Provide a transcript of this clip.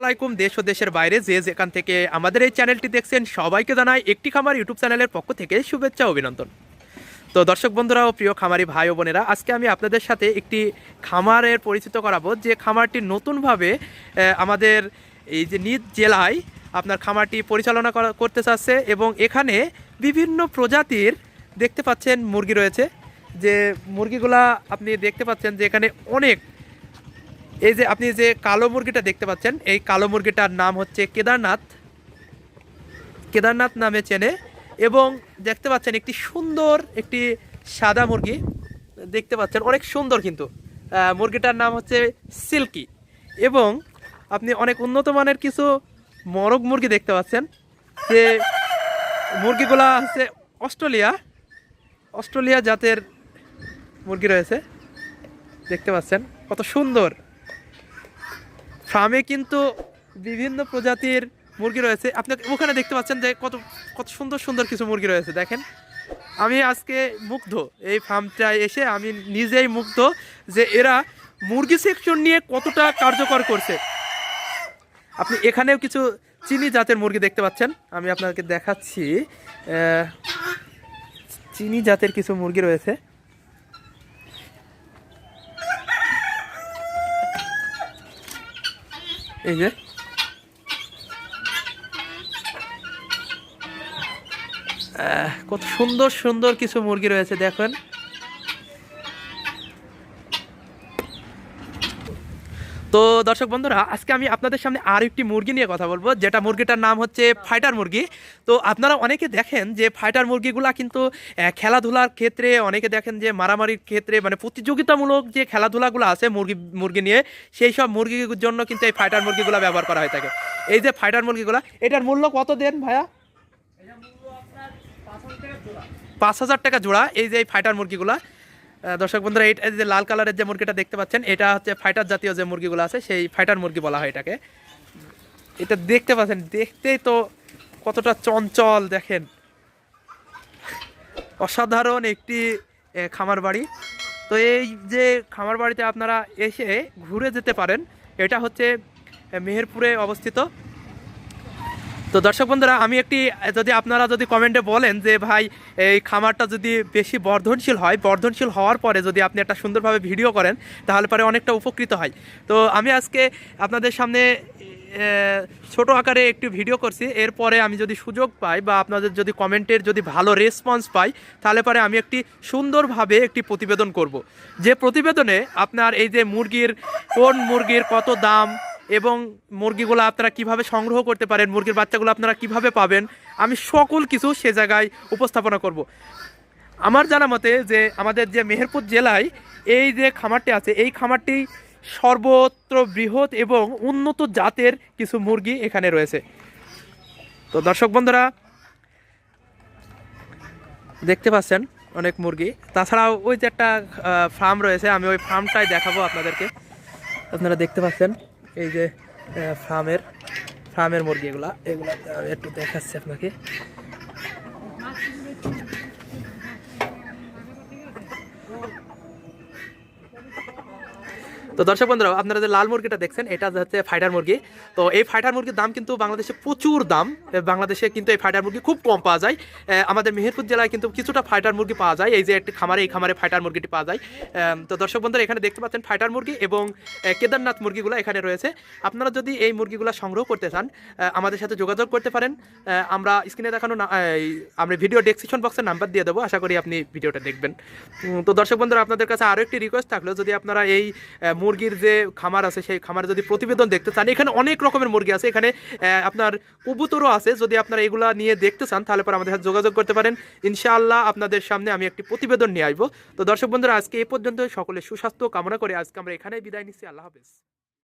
আসসালামাইকুম দেশ ও দেশের বাইরে যে যেখান থেকে আমাদের এই চ্যানেলটি দেখছেন, সবাইকে জানাই একটি খামার ইউটিউব চ্যানেলের পক্ষ থেকে শুভেচ্ছা, অভিনন্দন। তো দর্শক বন্ধুরা ও প্রিয় খামারি ভাই ও বোনেরা, আজকে আমি আপনাদের সাথে একটি খামারের পরিচিত করাবো, যে খামারটি নতুনভাবে আমাদের এই যে নিজ জেলায় আপনার খামারটি পরিচালনা করা, করতে চাচ্ছে এবং এখানে বিভিন্ন প্রজাতির দেখতে পাচ্ছেন মুরগি রয়েছে। যে মুরগিগুলা আপনি দেখতে পাচ্ছেন যে এখানে অনেক এই যে আপনি যে কালো মুরগিটা দেখতে পাচ্ছেন, এই কালো মুরগিটার নাম হচ্ছে কেদারনাথ। কেদারনাথ নামে চেনে এবং দেখতে পাচ্ছেন একটি সুন্দর একটি সাদা মুরগি। দেখতে পাচ্ছেন অনেক সুন্দর কিন্তু। মুরগিটার নাম হচ্ছে সিল্কি এবং আপনি অনেক উন্নত মানের কিছু মরগ মুরগি দেখতে পাচ্ছেন। যে মুরগিগুলা হচ্ছে অস্ট্রেলিয়া অস্ট্রেলিয়া জাতের মুরগি রয়েছে। দেখতে পাচ্ছেন কত সুন্দর। ফার্মে কিন্তু বিভিন্ন প্রজাতির মুরগি রয়েছে। আপনি ওখানে দেখতে পাচ্ছেন যে কত কত সুন্দর সুন্দর কিছু মুরগি রয়েছে। দেখেন, আমি আজকে মুগ্ধ এই ফার্মটায় এসে আমি নিজেই মুগ্ধ যে এরা মুরগি সেকশন নিয়ে কতটা কার্যকর করছে। আপনি এখানেও কিছু চিনি জাতের মুরগি দেখতে পাচ্ছেন। আমি আপনাকে দেখাচ্ছি চিনি জাতের কিছু মুরগি রয়েছে। এই যে। কত সুন্দর সুন্দর কিছু মুরগি রয়েছে দেখেন। তো দর্শক বন্ধুরা আজকে আমি আপনাদের সামনে আর একটি মুরগি নিয়ে কথা বলব যেটা মুরগিটার নাম হচ্ছে ফাইটার মুরগি। তো আপনারা অনেকে দেখেন যে ফাইটার মুরগিগুলা কিন্তু খেলাধুলার ক্ষেত্রে অনেকে দেখেন যে মারামারির ক্ষেত্রে মানে প্রতিযোগিতামূলক যে খেলাধুলাগুলো আছে মুরগি মুরগি নিয়ে সেই সব মুরগির জন্য কিন্তু এই ফাইটার মুরগিগুলো ব্যবহার করা হয়ে থাকে। এই যে ফাইটার মুরগিগুলো এটার মূল্য কত দেন ভাইয়া? পাঁচ হাজার টাকা জোড়া এই যে এই ফাইটার মুরগিগুলা। দর্শক বন্ধুরা এটা যে লাল কালারের যে মুরগিটা দেখতে পাচ্ছেন, এটা হচ্ছে ফাইটার জাতীয় যে মুরগিগুলো আছে, সেই ফাইটার মুরগি বলা হয় এটাকে। এটা দেখতে পাচ্ছেন, দেখতেই তো কতটা চঞ্চল, দেখেন। অসাধারণ একটি খামার বাড়ি। তো এই যে খামার বাড়িতে আপনারা এসে ঘুরে যেতে পারেন, এটা হচ্ছে মেহেরপুরে অবস্থিত। তো দর্শক বন্ধুরা, আমি একটি, যদি আপনারা যদি কমেন্টে বলেন যে ভাই, এই খামারটা যদি বেশি বর্ধনশীল হয়, বর্ধনশীল হওয়ার পরে যদি আপনি একটা সুন্দরভাবে ভিডিও করেন, তাহলে পরে অনেকটা উপকৃত হয়। তো আমি আজকে আপনাদের সামনে ছোট আকারে একটি ভিডিও করছি। এরপরে আমি যদি সুযোগ পাই বা আপনাদের যদি কমেন্টের যদি ভালো রেসপন্স পাই, তাহলে পরে আমি একটি সুন্দরভাবে একটি প্রতিবেদন করব। যে প্রতিবেদনে আপনার এই যে মুরগির, কোন মুরগির কত দাম এবং মুরগিগুলো আপনারা কীভাবে সংগ্রহ করতে পারেন, মুরগির বাচ্চাগুলো আপনারা কীভাবে পাবেন, আমি সকল কিছু সে জায়গায় উপস্থাপনা করব। আমার জানা মতে যে আমাদের যে মেহেরপুর জেলায় এই যে খামারটি আছে, এই খামারটি সর্বত্র বৃহৎ এবং উন্নত জাতের কিছু মুরগি এখানে রয়েছে। তো দর্শক বন্ধুরা, দেখতে পাচ্ছেন অনেক মুরগি। তাছাড়াও ওই যে একটা ফার্ম রয়েছে, আমি ওই ফার্মটাই দেখাবো আপনাদেরকে। আপনারা দেখতে পাচ্ছেন এই যে ফার্মের ফার্মের মুরগি এগুলা এগুলা একটু দেখাচ্ছি আপনাকে। তো দর্শক বন্ধুরা, আপনারা যে লাল মুরগিটা দেখছেন, এটা হচ্ছে ফাইটার মুরগি। তো এই ফাইটার মুরগির দাম কিন্তু বাংলাদেশে প্রচুর দাম। বাংলাদেশে কিন্তু এই ফাইটার মুরগি খুব কম পাওয়া যায়। আমাদের মেহেরপুর জেলায় কিন্তু কিছুটা ফাইটার মুরগি পাওয়া যায়। এই যে একটি খামারে, এই খামারে ফাইটার মুরগিটি পাওয়া যায়। তো দর্শক বন্ধুরা, এখানে দেখতে পাচ্ছেন ফাইটার মুরগি এবং কেদারনাথ মুরগিগুলো এখানে রয়েছে। আপনারা যদি এই মুরগিগুলো সংগ্রহ করতে চান আমাদের সাথে যোগাযোগ করতে পারেন। আমরা স্ক্রিনে দেখানো আমরা ভিডিও ডেসক্রিপশন বক্সের নাম্বার দিয়ে দেবো। আশা করি আপনি ভিডিওটা দেখবেন। তো দর্শক বন্ধুরা, আপনাদের কাছে আরও একটি রিকোয়েস্ট থাকল। যদি আপনারা এই মুরগির যে খামার আছে, সেই খামারে যদি প্রতিবেদন দেখতে চান, এখানে অনেক রকমের মুরগি আছে। এখানে আপনার কবুতরও আছে। যদি আপনারা এগুলা নিয়ে দেখতে চান, তাহলে পরে আমাদের সাথে যোগাযোগ করতে পারেন। ইনশাআল্লাহ আপনাদের সামনে আমি একটি প্রতিবেদন নিয়ে আসব। তো দর্শক বন্ধুরা, আজকে এ পর্যন্ত সকলে সুস্বাস্থ্য কামনা করে আজকে আমরা এখানে বিদায় নিচ্ছি। আল্লাহ হাফেজ।